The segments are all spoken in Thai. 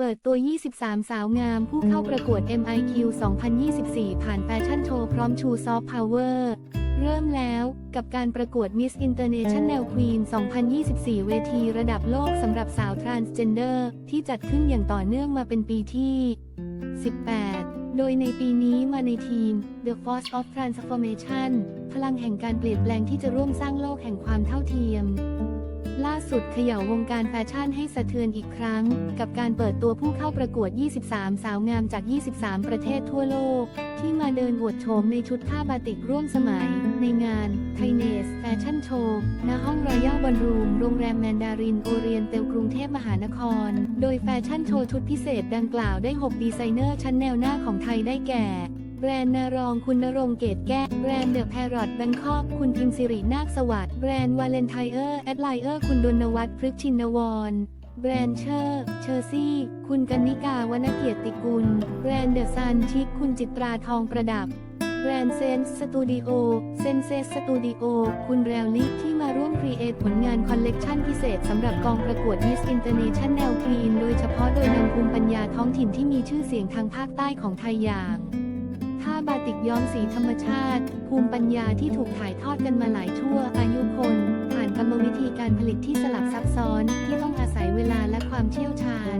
เปิดตัว 23 สาวงามผู้เข้าประกวด MIQ 2024 ผ่านแฟชั่นโชว์พร้อมชูซอฟต์พาวเวอร์ เริ่มแล้วกับการประกวด Miss International Queen 2024 เวทีระดับโลกสำหรับสาว Transgender ที่จัดขึ้นอย่างต่อเนื่องมาเป็นปีที่ 18 โดยในปีนี้มาในทีม The Force of Transformation พลังแห่งการเปลี่ยนแปลงที่จะร่วมสร้างโลกแห่งความเท่าเทียม ล่าสุดเขย่าวงการแฟชั่นให้สะเทือนอีกครั้ง กับการเปิดตัวผู้เข้าประกวด 23 สาวงามจาก 23 ประเทศทั่วโลก ที่มาเดินอวดโฉมในชุดผ้าบาติกร่วมสมัย ในงานไทเนสแฟชั่นโชว์ณห้องรอยัลบอลรูม โรงแรมแมนดาริน โอเรียนเตลกรุงเทพมหานคร โดยแฟชั่นโชว์ชุดพิเศษดังกล่าวได้ 6 ดีไซเนอร์ชั้นแนวหน้าของไทยได้แก่ แบรนด์นารองคุณนรงเกตแก้วแบรนด์เดอะแพรอตแบงคอกคุณพิมสิรินาคสวัสดิ์แบรนด์วาเลนไทเออร์แอดไลเออร์คุณดนวัฒน์พฤกชินวรแบรนด์เชอร์ เชอร์ซี่ คุณกนิกาวรรณเกียรติกุล แบรนด์เดอะซันชิค คุณจิตราทองประดับ แบรนด์เซนส์สตูดิโอ เซนเซสตูดิโอ คุณแรลลิที่มาร่วมครีเอทผลงานคอลเลกชันพิเศษสำหรับกองประกวด Miss International Queen โดยเฉพาะโดยนำภูมิปัญญาท้องถิ่นที่มีชื่อเสียงทางภาคใต้ของไทยอย่าง ย้อมสีธรรมชาติ ภูมิปัญญาที่ถูกถ่ายทอดกันมาหลายชั่วอายุคน ผ่านกรรมวิธีการผลิตที่สลับซับซ้อนที่ต้องอาศัยเวลาและความเชี่ยวชาญ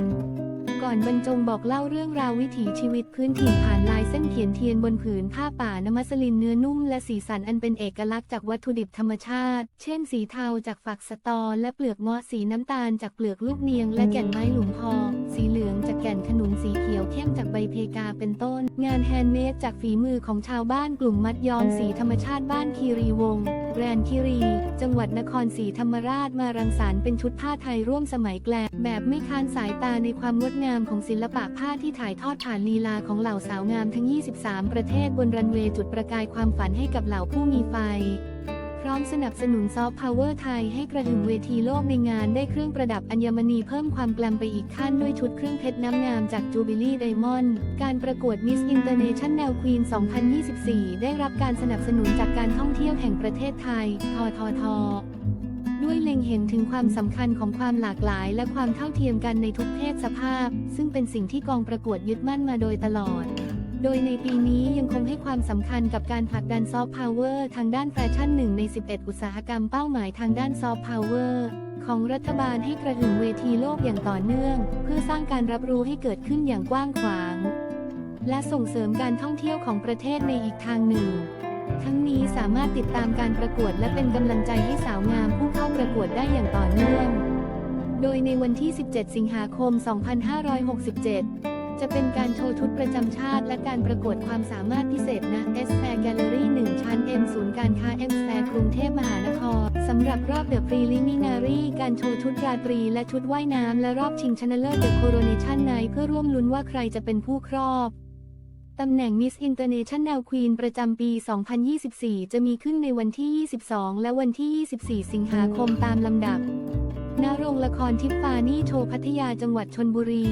ก่อนบรรจงบอกเล่าเรื่องราววิถีชีวิตพื้นถิ่นผ่านลายเส้นเขียนเทียนบนผืนผ้าป่านมัสลินเนื้อนุ่มและสีสันอันเป็นเอกลักษณ์จากวัตถุดิบธรรมชาติ เช่นสีเทาจากฝักสตอ และเปลือกเงาะสีน้ำตาลจากเปลือกลูกเนียง และแก่นไม้หลุมพองสีเหลืองจากแก่นขนุนสีเขียวเข้มจากใบเพกาเป็นต้น งานแฮนด์เมดจากฝีมือของชาวบ้านกลุ่มมัดย้อมสีธรรมชาติบ้านคีรีวงศ์ รนคิรี จังหวัดนครศรีธรรมราชมารังสรรค์เป็นชุดผ้าไทยร่วมสมัยแกลบแบบไม่ค้านสายตาในความงดงามของศิลปะผ้าที่ถ่ายทอดผ่านลีลาของเหล่าสาวงามทั้ง 23 ประเทศบนรันเวย์จุดประกายความฝันให้กับเหล่าผู้มีไฟ พร้อมสนับสนุนซอฟต์พาวเวอร์ไทยให้กระหึ่มเวทีโลกในงานได้เครื่องประดับอัญมณีเพิ่มความแกลมไปอีกขั้นด้วยชุดเครื่องเพชรน้ำงามจากจูบิลี่ไดมอนด์การประกวด Miss International Queen 2024 ได้รับการสนับสนุนจากการท่องเที่ยวแห่งประเทศไทย ทททด้วยเล็งเห็นถึงความสำคัญของความหลากหลาย และความเท่าเทียมกันในทุกเพศสภาพ ซึ่งเป็นสิ่งที่กองประกวดยึดมั่นมาโดยตลอด โดยในปีนี้ยังคงให้ความสำคัญกับการผลักดันซอฟต์พาวเวอร์ทางด้านแฟชั่นหนึ่งใน 11 อุตสาหกรรมเป้าหมายทางด้านซอฟต์พาวเวอร์ของรัฐบาลให้กระหึ่มเวทีโลกอย่างต่อเนื่อง เพื่อสร้างการรับรู้ให้เกิดขึ้นอย่างกว้างขวาง และส่งเสริมการท่องเที่ยวของประเทศในอีกทางหนึ่ง ทั้งนี้สามารถติดตามการประกวดและเป็นกำลังใจให้สาวงามผู้เข้าประกวดได้อย่างต่อเนื่อง โดยในวันที่ 17 สิงหาคม 2567 จะเป็นการโชว์ชุดประจำชาติ และการประกวดความสามารถพิเศษณ S Fair Gallery 1ชั้น M ศูนย์การค้า M Fair กรุงเทพมหานครสำหรับรอบ The Preliminary การโชว์ชุดราตรีและชุดว่ายน้ำและรอบชิงชนะเลิศ The Coronation Night เพื่อร่วมลุ้นว่าใครจะเป็นผู้ครอบตำแหน่ง Miss International Queen ประจำปี 2024 จะมีขึ้นในวันที่ 22 และวันที่ 24 สิงหาคมตามลำดับ ณ โรงละครทิฟฟานี่โชว์พัทยาจังหวัดชนบุรี